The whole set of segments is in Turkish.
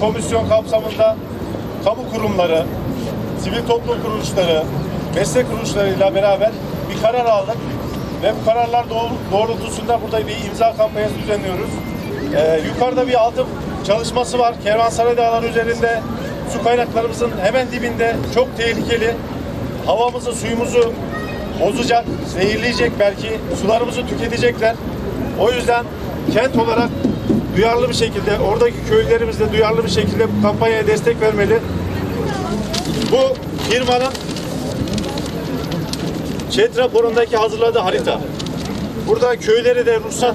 Komisyon kapsamında kamu kurumları, sivil toplum kuruluşları, meslek kuruluşlarıyla beraber bir karar aldık ve bu kararlar doğrultusunda burada bir imza kampanyası düzenliyoruz. Ee, yukarıda bir altı çalışması var. Kervansaray Dağları üzerinde su kaynaklarımızın hemen dibinde çok tehlikeli. Havamızı, suyumuzu bozacak, zehirleyecek belki. Sularımızı tüketecekler. O yüzden kent olarak duyarlı bir şekilde, oradaki köylerimiz de duyarlı bir şekilde bu kampanyaya destek vermeli. Bu firmanın ÇED raporundaki hazırladığı harita. Burada köyleri de ruhsat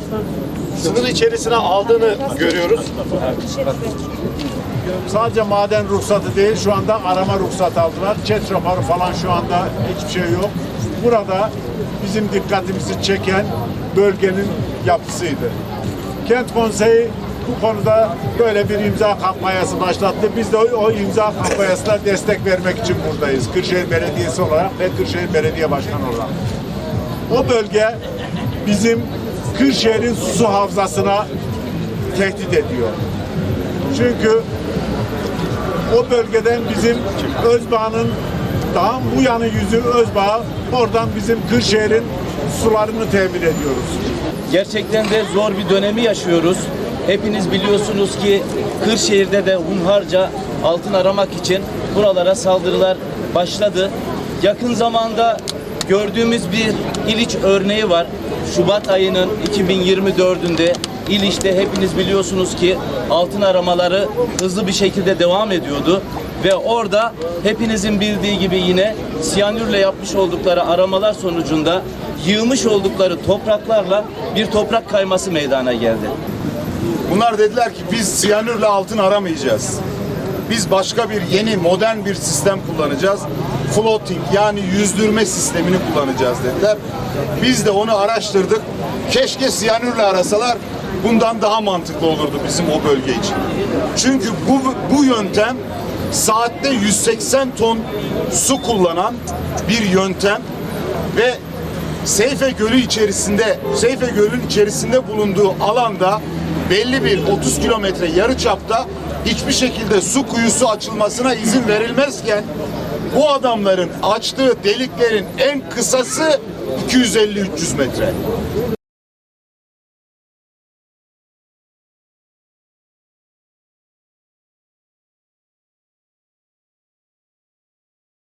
sınır içerisine aldığını görüyoruz. Sadece maden ruhsatı değil, şu anda arama ruhsatı aldılar. Çet raporu falan şu anda hiçbir şey yok. Burada bizim dikkatimizi çeken bölgenin yapısıydı. Kent Konseyi bu konuda böyle bir imza kampanyası başlattı. Biz de o, imza kampanyasına destek vermek için buradayız. Kırşehir Belediyesi olarak ve Kırşehir Belediye Başkanı olarak. O bölge bizim Kırşehir'in su havzasına tehdit ediyor. Çünkü o bölgeden bizim Özbağ'ın daha bu yanı yüzü Özbağ oradan bizim Kırşehir'in sularını temin ediyoruz. Gerçekten de zor bir dönemi yaşıyoruz. Hepiniz biliyorsunuz ki Kırşehir'de de hunharca altın aramak için buralara saldırılar başladı. Yakın zamanda gördüğümüz bir İliç örneği var. Şubat ayının 2024'ünde İliç'te hepiniz biliyorsunuz ki altın aramaları hızlı bir şekilde devam ediyordu. Ve orada hepinizin bildiği gibi yine siyanürle yapmış oldukları aramalar sonucunda yığmış oldukları topraklarla bir toprak kayması meydana geldi. Bunlar dediler ki biz siyanürle altın aramayacağız. Biz başka bir yeni modern bir sistem kullanacağız. Floating yani yüzdürme sistemini kullanacağız dediler. Biz de onu araştırdık. Keşke siyanürle arasalar bundan daha mantıklı olurdu bizim o bölge için. Çünkü bu, bu yöntem saatte 180 ton su kullanan bir yöntem ve Seyfe Gölü içerisinde, Seyfe Gölü'nün içerisinde bulunduğu alanda belli bir 30 kilometre yarı çapta hiçbir şekilde su kuyusu açılmasına izin verilmezken bu adamların açtığı deliklerin en kısası 250-300 metre.